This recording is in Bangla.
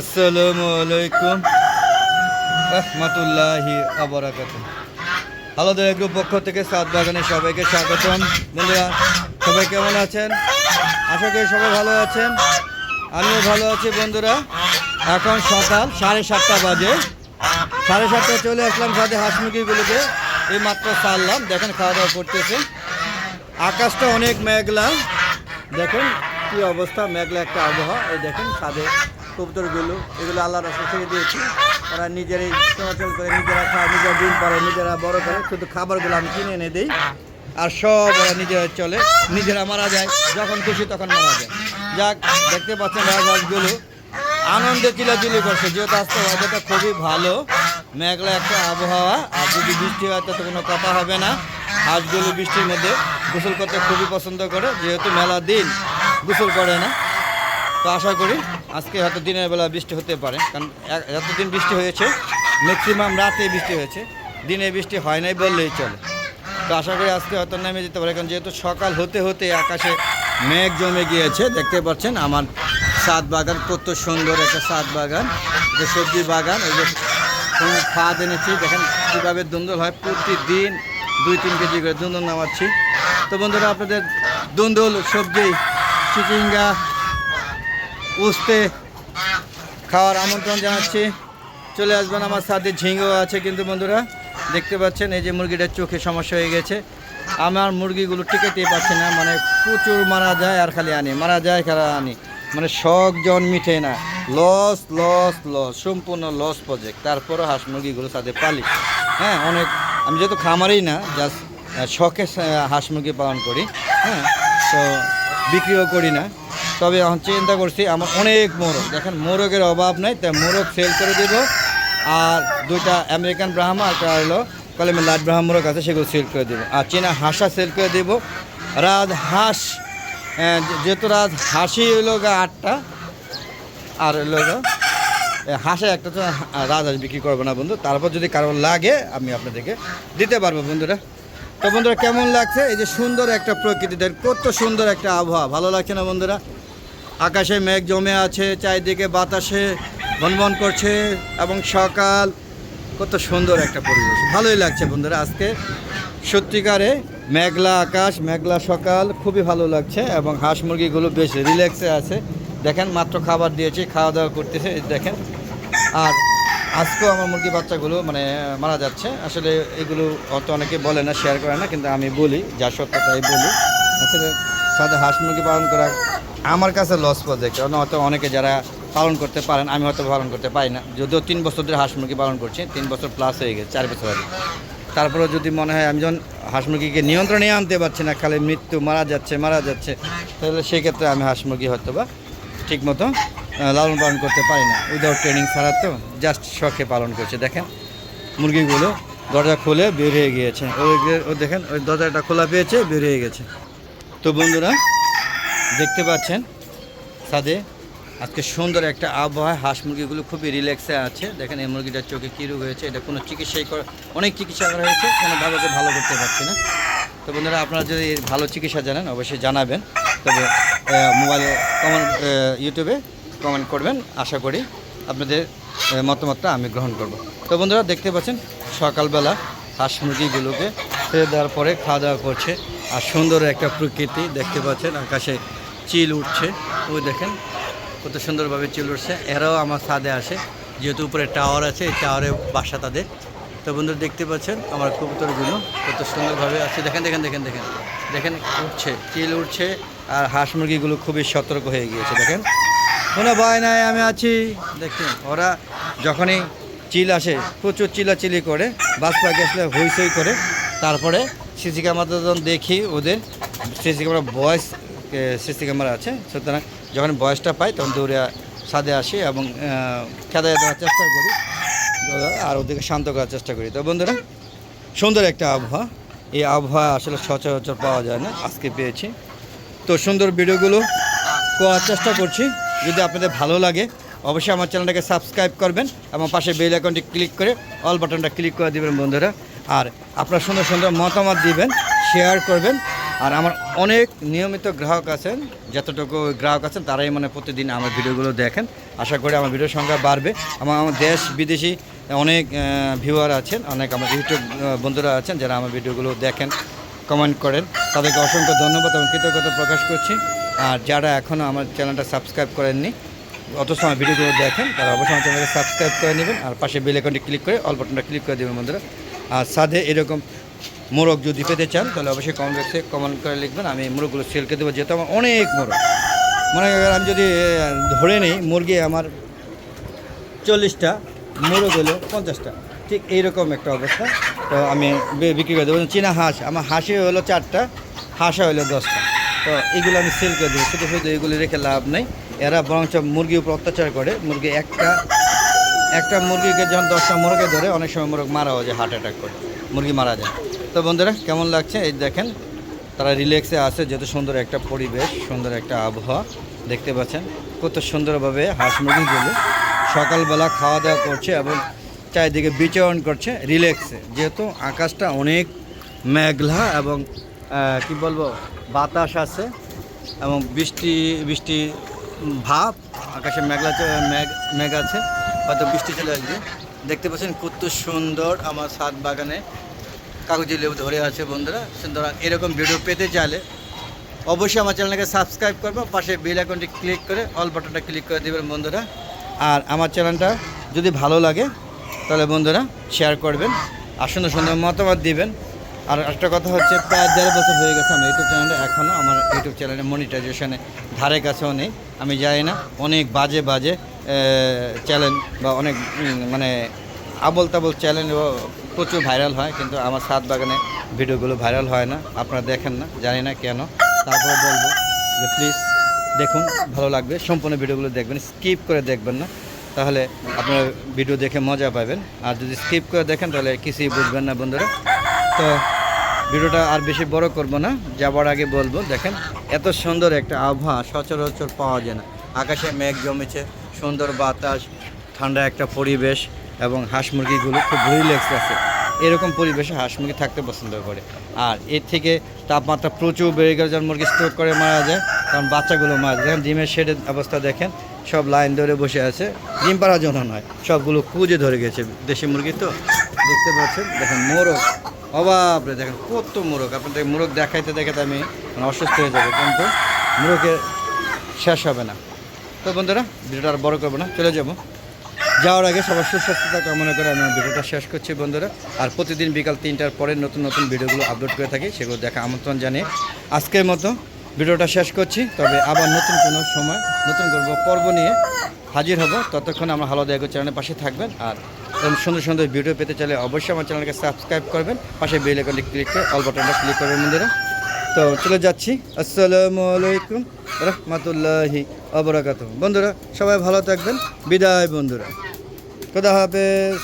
আসসালামু আলাইকুম। রহমতুল্লাহি আবরাকাত আলাদা গ্রুপ পক্ষ থেকে সাত বাগানে সবাইকে স্বাগতম। বন্ধুরা, সবাই কেমন আছেন? আশা করি সবাই ভালো আছেন। আমিও ভালো আছি বন্ধুরা। এখন সকাল সাড়ে সাতটা বাজে। সাড়ে সাতটায় চলে আসলাম সাথে হাঁস মুরগিগুলোকে এই মাত্র সারলাম দেখেন খাওয়া দাওয়া করতেছে। আকাশটা অনেক মেঘলা। দেখেন কি অবস্থা, মেঘলা একটা আবহাওয়া। এই দেখেন ছাদে কবুতরগুলো এগুলো আল্লাহ রাস্তা ছেড়ে দিয়েছি। ওরা নিজেরাই চলাচল করে, নিজেরা খায়, নিজেরা ডিম পারে নিজেরা বড় করে, শুধু খাবারগুলো আমি কিনে এনে দিই। আর সব ওরা নিজেরা চলে, নিজেরা মারা যায়, যখন খুশি তখন মারা যায়। যাক, দেখতে পাচ্ছেন রাজহাঁসগুলো আনন্দে চিলাচিলি করছে, যেহেতু আজকে ওয়েদারটা খুবই ভালো, মেঘলা একটা আবহাওয়া, আর যদি বৃষ্টি হয় তো কোনো কথা হবে না। হাঁসগুলো বৃষ্টির মধ্যে গোসল করতে খুবই পছন্দ করে, যেহেতু মেলা দিন গোসল করে না। তো আশা করি আজকে হয়তো দিনের বেলা বৃষ্টি হতে পারে, কারণ এতদিন বৃষ্টি হয়েছে ম্যাক্সিমাম রাতে বৃষ্টি হয়েছে, দিনে বৃষ্টি হয় নাই বললেই চলে। তো আশা করি আজকে হয়তো নেমে যেতে পারে, কারণ যেহেতু সকাল হতে হতে আকাশে মেঘ জমে গিয়েছে, দেখতে পাচ্ছেন আমার সাত বাগান, কত সুন্দর একটা সাত বাগান, যে সবজি বাগান ওই যে খাদ এনেছি, দেখেন কীভাবে দুন্দল হয়, প্রতিদিন দুই তিন কেজি করে দুন্দল নামাচ্ছি। তো বন্ধুরা, আপনাদের দুন্দল, সবজি, চিচিঙ্গা উস্তে খাওয়ার আমন্ত্রণ জানাচ্ছি। চলে আসবেন আমার সাথে ঝিঙ্গো আছে কিন্তু বন্ধুরা, দেখতে পাচ্ছেন, এই যে মুরগিটার চোখে সমস্যা হয়ে গেছে। আমার মুরগিগুলো টিকেতেই পাচ্ছে না মানে প্রচুর মারা যায় আর খালি আনি, মারা যায় খালি আনি। মানে শখ জন মিঠে না। লস লস লস সম্পূর্ণ লস প্রজেক্ট তারপরও হাঁস মুরগিগুলো সাথে পালি। হ্যাঁ অনেক, আমি যেহেতু খামারেই না জাস্ট শখে হাঁস মুরগি পালন করি। হ্যাঁ তো বিক্রিও করি না। তবে এখন চিন্তা করছি, আমার অনেক মোরগ। দেখেন, মোরগের অভাব নাই, তাই মোরগ সেল করে দেব। আর দুইটা আমেরিকান ব্রাহ্মা একটা হলো কলেমে লাট ব্রাহ্ম মোরগ আছে, সেগুলো সেল করে দেবো। আর চীনা হাঁসা সেল করে দেব। রাজ হাঁস যেহেতু রাজ হাঁসি হইল গা আটটা, আর হইল গা হাঁসে একটা তো রাজহাঁস বিক্রি করব না বন্ধু। তারপর যদি কারও লাগে, আমি আপনাদেরকে দিতে পারব বন্ধুরা। তো বন্ধুরা, কেমন লাগছে? এই যে সুন্দর একটা প্রকৃতি কত সুন্দর একটা আবহাওয়া, ভালো লাগছে না বন্ধুরা? আকাশে মেঘ জমে আছে, চারিদিকে বাতাসে ভনভন করছে এবং সকাল কত সুন্দর একটা পরিবেশ। ভালোই লাগছে বন্ধুরা আজকে। সত্যিকারে মেঘলা আকাশ, মেঘলা সকাল, খুবই ভালো লাগছে এবং হাঁস মুরগিগুলো বেশ রিল্যাক্সে আছে। দেখেন, মাত্র খাবার দিয়েছি, খাওয়া দাওয়া করতেছে দেখেন। আর আজকেও আমার মুরগি বাচ্চাগুলো মানে মারা যাচ্ছে। আসলে এগুলো অত অনেকে বলে না শেয়ার করে না, কিন্তু আমি বলি, যা সত্য তাই বলি। আসলে সাথে হাঁস মুরগি পালন করা আমার কাছে লস প্রজেক্ট কারণ হয়তো অনেকে যারা পালন করতে পারেন, আমি হয়তো পালন করতে পারি না। যদিও তিন বছর ধরে হাঁস মুরগি পালন করছি, তিন বছর প্লাস হয়ে গেছে, চার বছর আগে। তারপরেও যদি মনে হয় আমি যখন হাঁস মুরগিকে নিয়ন্ত্রণে আনতে পারছি না, খালি মৃত্যু, মারা যাচ্ছে মারা যাচ্ছে, তাহলে সেক্ষেত্রে আমি হাঁস মুরগি হয়তো বা ঠিক মতো লালন পালন করতে পারি না। উইদাউট ট্রেনিং ছাড়া তো জাস্ট শখে পালন করছে। দেখেন, মুরগিগুলো দরজা খুলে বের হয়ে গিয়েছে। ও দেখেন, ওই দরজাটা খোলা পেয়েছে, বের হয়ে গেছে। তো বন্ধুরা দেখতে পাচ্ছেন, সাদে। আজকে সুন্দর একটা আবহাওয়া, হাঁস মুরগিগুলো খুবই রিল্যাক্সে আছে। দেখেন এই মুরগিটার চোখে কী রোগ হয়েছে, এটা কোনো চিকিৎসাই করা অনেক চিকিৎসা করা হয়েছে কোনোভাবে ওকে ভালো করতে পারছি না। তো বন্ধুরা, আপনারা যদি ভালো চিকিৎসা জানেন, অবশ্যই জানাবেন। তবে মোবাইলে কমেন্ট ইউটিউবে কমেন্ট করবেন। আশা করি আপনাদের মতামতটা আমি গ্রহণ করব। তো বন্ধুরা, দেখতে পাচ্ছেন, সকালবেলা হাঁস মুরগিগুলোকে ছেড়ে দেওয়ার পরে খাওয়া দাওয়া করছে। আর সুন্দর একটা প্রকৃতি দেখতে পাচ্ছেন, আকাশে চিল উঠছে। ওই দেখেন কত সুন্দরভাবে চিল উঠছে। এরাও আমার ছাদে আসে, যেহেতু উপরে টাওয়ার আছে, এই টাওয়ারে বাসা তাদের। তো বন্ধুরা দেখতে পাচ্ছেন আমার কবুতরগুলো কত সুন্দরভাবে আছে। দেখেন দেখেন দেখেন দেখেন দেখেন, উঠছে, চিল উঠছে, আর হাঁস মুরগিগুলো খুবই সতর্ক হয়ে গিয়েছে, দেখেন। কোনো ভয় নাই, আমি আছি। দেখছেন ওরা যখনই চিল আসে, প্রচুর চিলাচিলি করে বাস পাখি আসলে হইচই করে, তারপরে সিসি ক্যামেরাতে যখন দেখি ওদের, CC camera voice CC camera আছে, সুতরাং যখন ভয়েসটা পাই তখন দৌড়ে ছাদে আসি এবং খেদায় দেওয়ার চেষ্টা করি। আর ওদেরকে শান্ত করার চেষ্টা করি। তো বন্ধুরা, সুন্দর একটা আবহাওয়া। এই আবহাওয়া আসলে সচরাচর পাওয়া যায় না, আজকে পেয়েছি। তো সুন্দর ভিডিওগুলো করার চেষ্টা করছি। যদি আপনাদের ভালো লাগে, অবশ্যই আমার চ্যানেলটাকে সাবস্ক্রাইব করবেন এবং পাশে বেল আইকনটি ক্লিক করে অল বাটনটা ক্লিক করে দিবেন বন্ধুরা। আর আপনার সুন্দর সুন্দর মতামত দিবেন শেয়ার করবেন। আর আমার অনেক নিয়মিত গ্রাহক আছেন, যতটুকু গ্রাহক আছেন, তারাই মানে প্রতিদিন আমার ভিডিওগুলো দেখেন। আশা করি আমার ভিডিওর সংখ্যা বাড়বে। আমার আমার দেশ বিদেশি অনেক ভিউয়ার আছেন, অনেক আমার ইউটিউব বন্ধুরা আছেন যারা আমার ভিডিওগুলো দেখেন কমেন্ট করেন। তাদেরকে অসংখ্য ধন্যবাদ এবং কৃতজ্ঞতা প্রকাশ করছি। আর যারা এখনও আমার চ্যানেলটা সাবস্ক্রাইব করেননি, অথচ আমার ভিডিওগুলো দেখেন, তারা অবশ্যই আমার সাবস্ক্রাইব করে নেবেন। আর পাশে বেল আইকনটি ক্লিক করে অল বাটনটা ক্লিক করে দেবেন, বন্ধুরা। আর সাথে এরকম মোরগ যদি পেতে চান, তাহলে অবশ্যই কমেন্ট বক্সে কমেন্ট করে লিখবেন, আমি মোরগগুলো সেলকে দেবো, যেহেতু আমার অনেক মোরগ। মনে করেন আমি যদি ধরে নিই, মুরগি আমার চল্লিশটা, মোরগ হলো পঞ্চাশটা। ঠিক এইরকম একটা অবস্থা। তো আমি বিক্রি করে দেবো। চীনা হাঁস, আমার হাঁসি হলো চারটা, হাঁসা হলো দশটা। তো এইগুলো আমি সেল করে দেবো। শুধু শুধু এগুলি রেখে লাভ নেই। এরা বরঞ্চ মুরগির উপর অত্যাচার করে। মুরগি একটা একটা মুরগিকে যখন দশটা মুরগে ধরে, অনেক সময় মুরগ মারাও যায় হার্ট অ্যাটাক করে। মুরগি মারা যায়। তো বন্ধুরা, কেমন লাগছে? এই দেখেন, তারা রিল্যাক্সে আছে যেহেতু সুন্দর একটা পরিবেশ, সুন্দর একটা আবহাওয়া দেখতে পাচ্ছেন। কত সুন্দরভাবে হাঁস মুরগিগুলো সকালবেলা খাওয়া দাওয়া করছে এবং চারিদিকে বিচরণ করছে রিল্যাক্সে যেহেতু আকাশটা অনেক মেঘলা এবং কি বলব, বাতাস আছে এবং বৃষ্টি বৃষ্টি ভাব, আকাশে মেঘলা, মেঘ মেঘ আছে। হয়তো বৃষ্টি চলে আসবে। দেখতে পাচ্ছেন কত সুন্দর আমার সাত বাগানে কাগজি লেবু ধরে আছে বন্ধুরা। সুন্দর, এরকম ভিডিও পেতে চাইলে অবশ্যই আমার চ্যানেলকে সাবস্ক্রাইব করব, পাশে বেল আইকনটি ক্লিক করে অল বাটনটা ক্লিক করে দেবেন বন্ধুরা। আর আমার চ্যানেলটা যদি ভালো লাগে, তাহলে বন্ধুরা শেয়ার করবেন আর সুন্দর সুন্দর মতামত দিবেন। আর একটা কথা হচ্ছে, প্রায় দেড় বছর হয়ে গেছে আমার ইউটিউব চ্যানেলটা এখনও আমার ইউটিউব চ্যানেলে মনিটাইজেশনে ধারে কাছেও নেই। আমি জানি না, অনেক বাজে বাজে চ্যানেল বা অনেক মানে আবল তাবল চ্যানেলও প্রচুর ভাইরাল হয়, কিন্তু আমার সাত বাগানে ভিডিওগুলো ভাইরাল হয় না। আপনারা দেখেন না, জানি না কেন। তারপরে বলব যে প্লিজ দেখুন, ভালো লাগবে। সম্পূর্ণ ভিডিওগুলো দেখবেন স্কিপ করে দেখবেন না। তাহলে আপনারা ভিডিও দেখে মজা পাবেন। আর যদি স্কিপ করে দেখেন, তাহলে কিছুই বুঝবেন না বন্ধুরা। তো ভিডিওটা আর বেশি বড় করব না, যাবার আগে বলব, দেখেন, এত সুন্দর একটা আবহাওয়া সচরাচর পাওয়া যায় না। আকাশে মেঘ জমেছে সুন্দর বাতাস, ঠান্ডা একটা পরিবেশ এবং হাঁস মুরগিগুলো খুব রিল্যাক্স আছে। এরকম পরিবেশে হাঁস মুরগি থাকতে পছন্দ করে। আর এর থেকে তাপমাত্রা প্রচুর বেড়ে গেলে যখন মুরগি স্টোর করে মারা যায় কারণ বাচ্চাগুলো মারা যায়। ডিমের শেডের অবস্থা দেখেন, সব লাইন ধরে বসে আছে। ডিম পাড়ার জন্য নয়, সবগুলো কুজে ধরে গেছে দেশি মুরগি তো। দেখতে পাচ্ছেন, দেখেন মোরগ। অভাব দেখেন কত মোরগ। আপনাদের মোরগ দেখাইতে দেখাতে আমি মানে অসুস্থ হয়ে যাব, কিন্তু মোরগের শেষ হবে না। তো বন্ধুরা, ভিডিওটা আর বড় করব না, চলে যাব। যাওয়ার আগে সবার সুস্বাস্থ্যতা কামনা করে আমি ভিডিওটা শেষ করছি বন্ধুরা। আর প্রতিদিন বিকাল তিনটার পরে নতুন নতুন ভিডিওগুলো আপলোড করে থাকি, সেগুলো দেখা আমন্ত্রণ জানিয়ে আজকের মতো ভিডিওটা শেষ করছি। তবে আবার নতুন কোনো সময়, নতুন করব পর্ব নিয়ে হাজির হব। ততক্ষণ আমরা হালো দেখো চ্যানেলের পাশে থাকবেন আর সুন্দর সুন্দর ভিডিও পেতে চাইলে অবশ্যই আমার চ্যানেলকে সাবস্ক্রাইব করবেন। পাশে বেল আইকনটি ক্লিক করে অল বাটনটা ক্লিক করবেন বন্ধুরা। তো চলে যাচ্ছি। আসসালামু আলাইকুম রহমতুল্লাহি অবরাকাত বন্ধুরা, সবাই ভালো থাকবেন। বিদায় বন্ধুরা। খোদা হাফেজ।